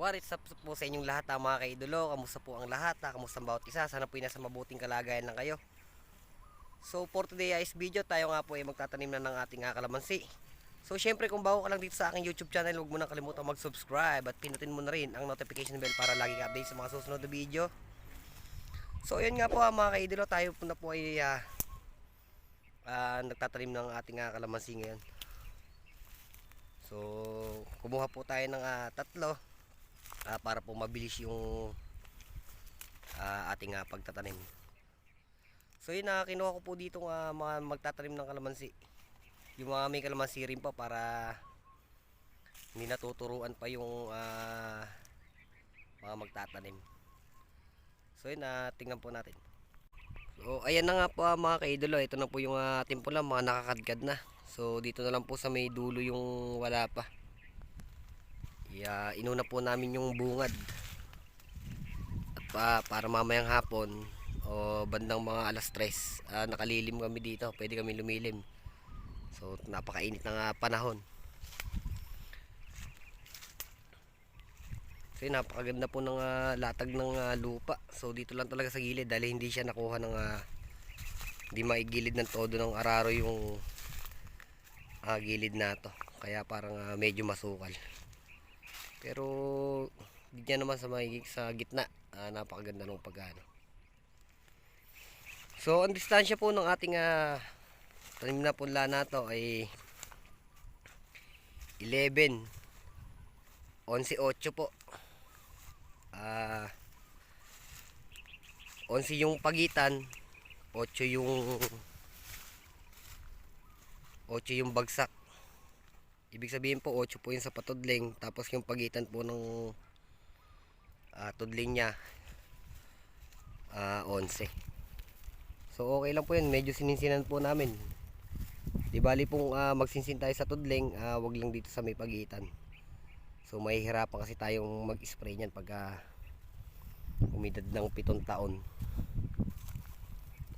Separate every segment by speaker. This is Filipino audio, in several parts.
Speaker 1: What is up po sa inyong lahat ha, mga kaidolo? Kamusta po ang lahat? Ha? Kamusta ang bawat isa? Sana po ay nasa mabuting kalagayan lang kayo. So for today guys video, tayo nga po ay magtatanim na ng ating ah, kalamansi. So syempre kung bago ka lang dito sa aking YouTube channel, huwag mo nang kalimutan mag-subscribe at pinutin mo na rin ang notification bell para lagi ka update sa mga susunod na video. So yun nga po ha, mga kaidolo, tayo po na po ay ah, ah, nagtatanim ng ating ah, kalamansi ngayon. So kumuha po tayo ng ah, tatlo ah, para po mabilis yung ah, ating ah, pagtatanim. So yun na kinuha ko po dito nga mga magtatanim ng kalamansi. Yung mga may kalamansi rin pa para hindi natuturuan pa yung ah, mga magtatanim. So yun na tingnan po natin. So ayan na nga po ah, mga kaidolo, ito na po yung uh, ating pula, mga nakakadkad na. So dito na lang po sa may dulo yung wala pa. Yeah, inuna po namin yung bungad. At pa, para mamayang hapon o bandang mga alas 3, ah, nakalilim kami dito. Pwede kami lumilim. So napakainit ng ah, panahon. Yun, napakaganda po ng ah, latag ng ah, lupa. So dito lang talaga sa gilid dahil hindi siya nakuha ng ah, hindi maigilid ng todo ng araro yung ah, gilid na to. Kaya parang ah, medyo masukal. Pero niya naman sa may sa gitna. Ah, napakaganda ng pagano. So ang distansya po ng ating ah, tanim na punla na to ay 11 11-8 po. Ah 11 yung pagitan, 8 yung 8 yung bagsak. Ibig sabihin po 8 po yung sa patudling tapos yung pagitan po ng ah, tudling niya ah 11. So okay lang po yun, medyo sininsinan po namin. Di bali pong ah, magsinsin tayo sa tudling, ah, wag lang dito sa may pagitan. So mahihirapan kasi tayong mag-spray niyan pag ah, umidad ng pitong taon.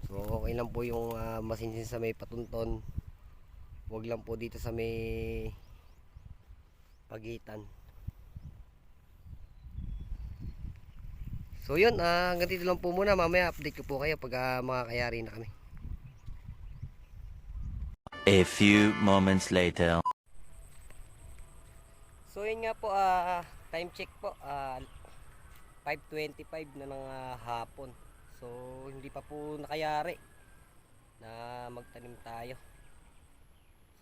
Speaker 1: So okay lang po yung ah, masinsin sa may patunton. Wag lang po dito sa may pagitan. So yun, ah, hanggang dito lang po muna. Mamaya update ko po kayo pag ah, makakayari na kami.
Speaker 2: A few moments later.
Speaker 1: So yun nga po, ah, time check po, ah, 5.25 na ng ah, hapon. So hindi pa po nakayari na magtanim tayo.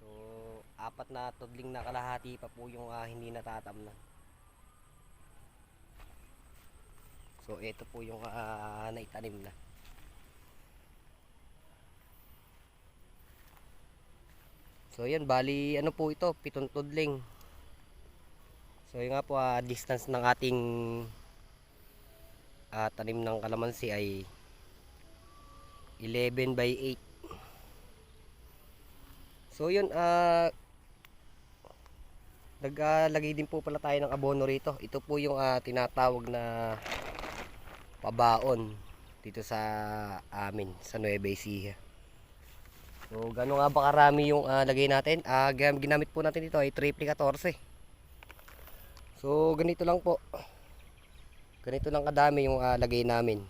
Speaker 1: So apat na tudling na kalahati pa po yung ah, hindi natatamnan. So ito po yung ah, naitanim na. So yan, bali ano po ito, pitong tudling. So yun nga po, ah, distance ng ating ah, tanim ng kalamansi ay 11 by 8. So yun, ah naglagay din po pala tayo ng abono rito. Ito po yung ah, tinatawag na pabaon dito sa amin, sa Nueva Ecija. So gano'n nga ba karami yung ah, lagay natin? Ah, gam- ginamit po natin dito ay triple 14. So ganito lang po. Ganito lang kadami yung ah, lagay namin.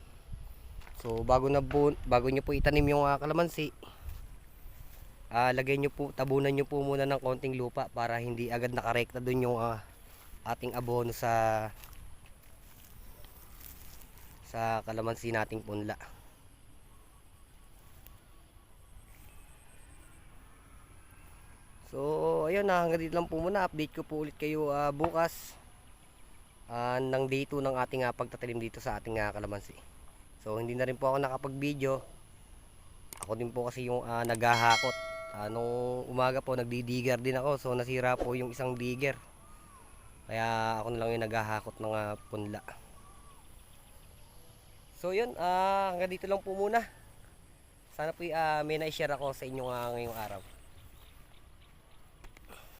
Speaker 1: So bago na bago niyo po itanim yung ah, kalamansi, ah lagay niyo po tabunan niyo po muna ng konting lupa para hindi agad nakarekta doon yung ah, ating abono sa sa kalamansi nating punla. So, ayun na, hanggang dito lang po muna. Update ko po ulit kayo ah, bukas ah, ng day 2 ng ating ah, pagtatalim dito sa ating ah, kalamansi. So, hindi na rin po ako nakapag-video. Ako din po kasi yung ah, naghahakot. Ah, nung umaga po, nagdi-digger din ako. So, nasira po yung isang digger. Kaya ako na lang yung naghahakot ng ah, punla. So, yun. ah, hanggang dito lang po muna. Sana po ah, may na-share ako sa inyo ah, ngayong araw.